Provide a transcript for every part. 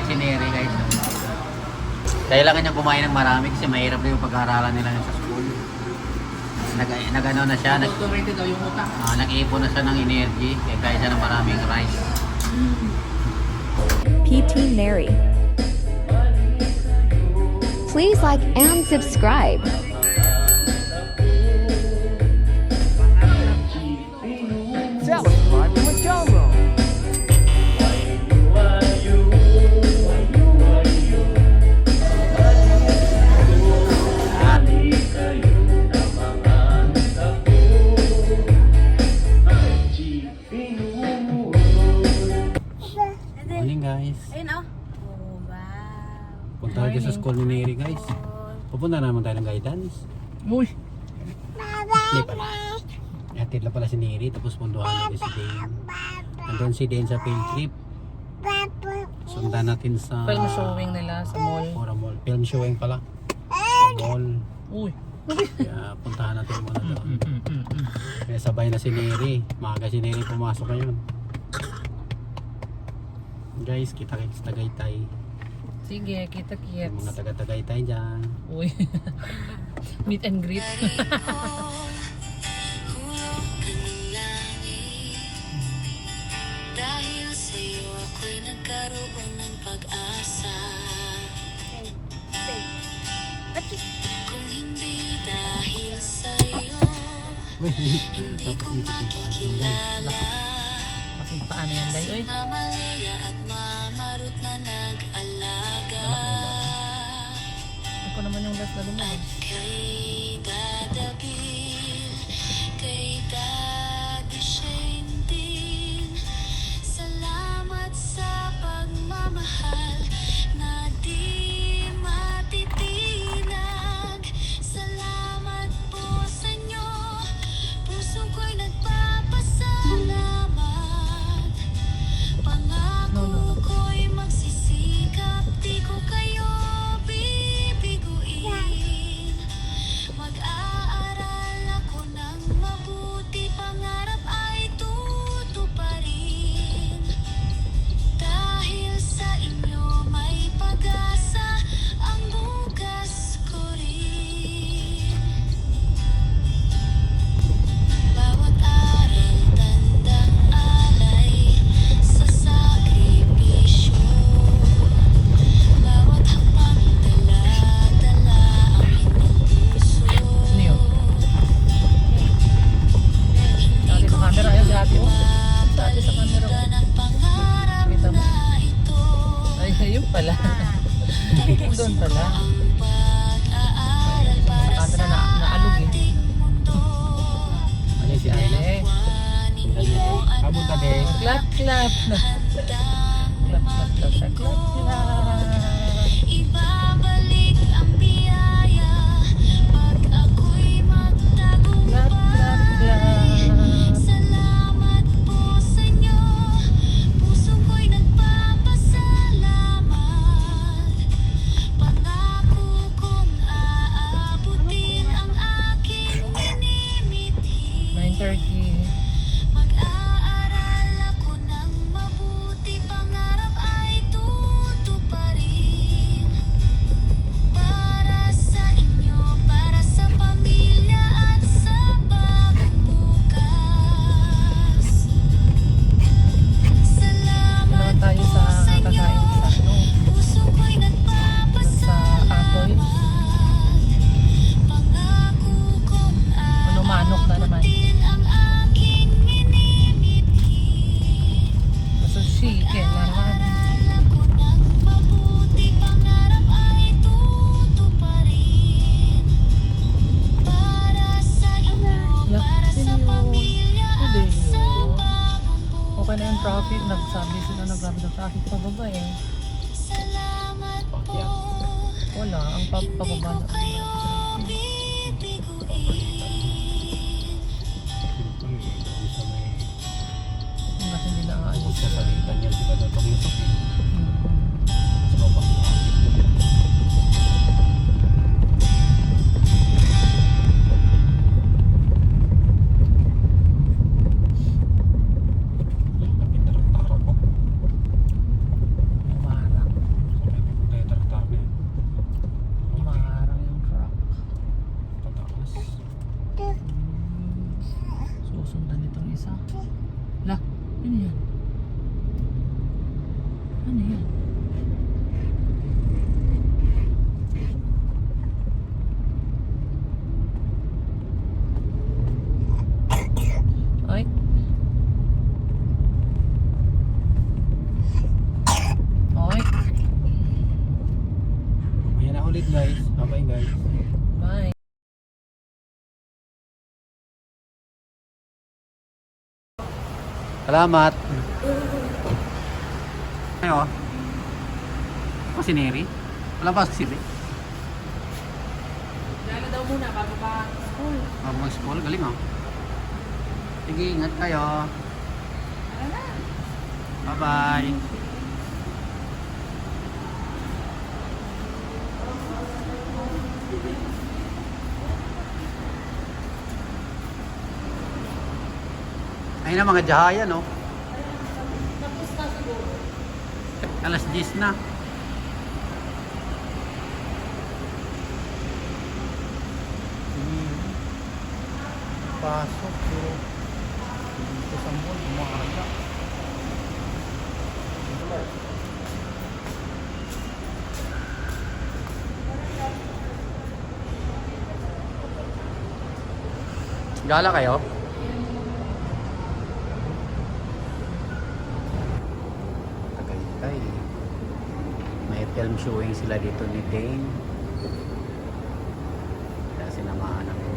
kahit si Neri guys. Kailangan niya kumain ng marami kasi mahirap na yung pag-aaralan nila sa school. Nag, nag ano na siya, nag, Automated daw yung utak. ah, nag-iipon na siya ng energy kaya kaya siya ng maraming rice. PT Mary. Please like and subscribe. Guys. Ayun oh. Oh, wow. Punta tayo sa school ni Neri guys. Pupunta naman tayo ng guidance. Uy, Hindi pala. Hatid lang pala si Neri tapos punduhan natin si Dane. Nandun si Dane sa field trip. Sundan natin sa film showing nila sa mall. Mora Mall. Film showing pala. Sa mall. Uy. Kaya puntahan natin muna doon. Kaya sabay na si Neri. Maaga si Neri pumasok ngayon. Guys, kita kayo sa Tagaytay. Sige, kita Yung mga kits. taga-Tagaytay dyan. Uy. Meet and greet. Dahil sa'yo ako'y nagkaroon ng pag-asa Kung hindi dahil sa'yo Hindi ko makikilala paano yan, Day? Uy. Mamarot na nag-alaga Ako naman yung last na. Kay ayun pala. Doon pala. Camera na, naalog eh. Ano si Abot na din. Clap, clap. Clap, clap, clap. Clap, clap. Wala. Ang na. may Hanggat hindi na aalis. sa salitan niya si Badotong Yusuf Salamat. Ayo. Ako si Neri. Wala pa si Neri. Gala daw muna bago pa school. Bago mag-school, galing oh. Sige, ingat kayo. Bye-bye. Ayun na mga jahaya, no? Alas 10 na. Pasok, pero dito sa mall, umaga. Gala kayo? Tagaytay. May film showing sila dito ni Dane. Kaya sinamahan ako.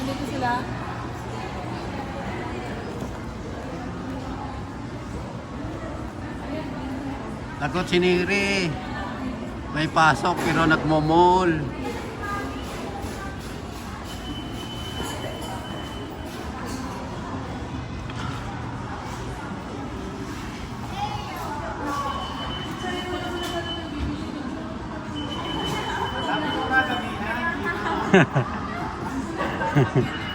Andito sila. Lagot si Neri. May pasok pero nagmomol. Yung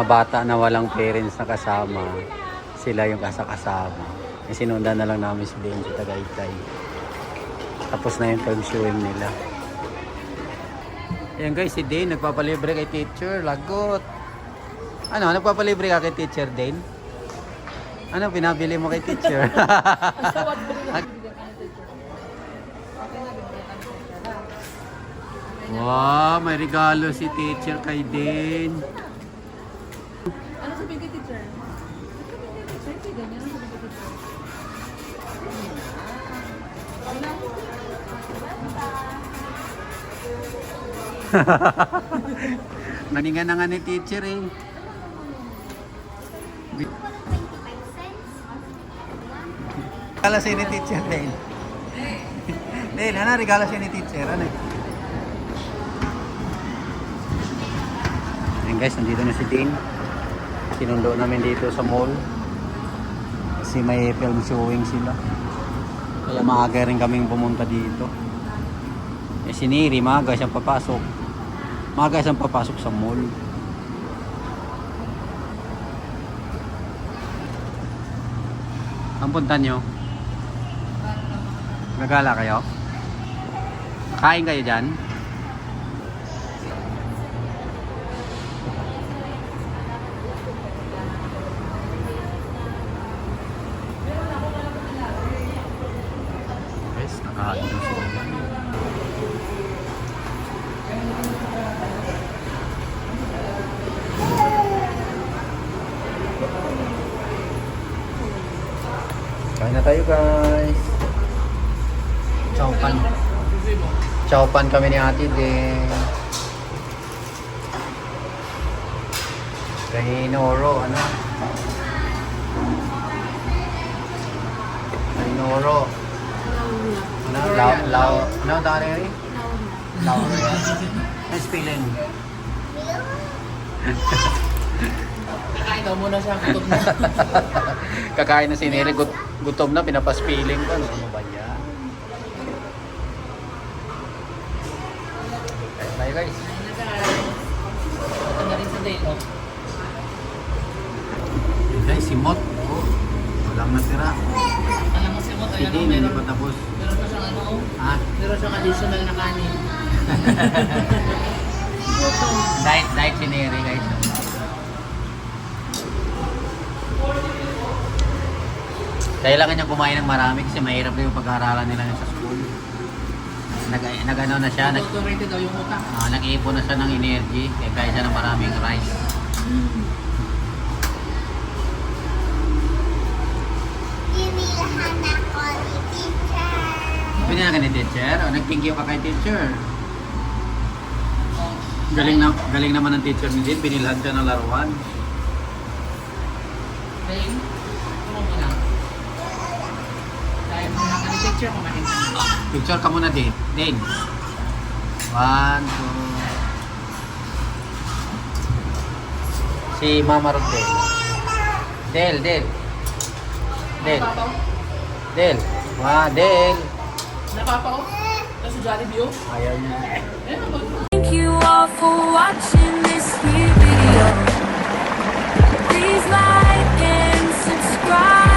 mga bata na walang parents na kasama, sila yung kasakasama. E sinundan na lang namin si Dane sa Tagaytay. Tapos na yung film nila. Ayan guys, si Dane nagpapalibre kay teacher. Lagot. Ano, nagpapalibre ka kay teacher Dane? Ano pinabili mo kay teacher? Wow, may regalo si teacher kay Dane. Naningan na nga ni teacher eh. Regalo siya ni teacher Dane. Dane, ano regalo siya ni teacher? Ano? Ayan guys, nandito na si Dane. Sinundo namin dito sa mall. Kasi may film showing sila. Kaya maaga rin kaming pumunta dito. Eh si Neri, maaga siyang papasok. Maaga siyang papasok sa mall. Ang punta nyo? Gagala kayo? Kain kayo dyan? Guys, nakain tayo guys. Chowpan. Chowpan kami ni ate din. Kay Noro, ano? Kay Noro. Ano? Lao, lao, ano tawag rin? Lao. Ano spelling? Kakain daw muna siya, gutom na. Kakain na si gut gutom na, pinapaspiling ko. Ano ba yan? Tayo guys. Ito na rin sa Delo. Yun guys, si Mot. Oh, walang natira. Alam mo si Mot, Si ayan o, Dean, hindi meron, pa tapos. meron pa siyang ano, oh. Ha? meron siyang additional na kanin. diet, diet si Neri guys. Kailangan niya kumain ng marami kasi mahirap na yung pag-aaralan nila sa school. Nag, nag ano na siya, nag, Autorated daw yung utak. ah, nag-iipon na siya ng energy kaya kaya siya ng maraming rice. Pinilahan ako ni teacher. Pinila ka ni teacher? O nag-thank you ka kay teacher? Galing na galing naman ng teacher ni Jin, binilhan siya ng laruan. Dane, Picture ko mahin. Picture ka muna din. Din. One, two. Si Mama Rodel. Del, Del. Del. Del. Wah, Del. Napapao? Nasa Jollibee yun? Ayaw niya. Eh, ano Thank you all for watching this video. Please like and subscribe.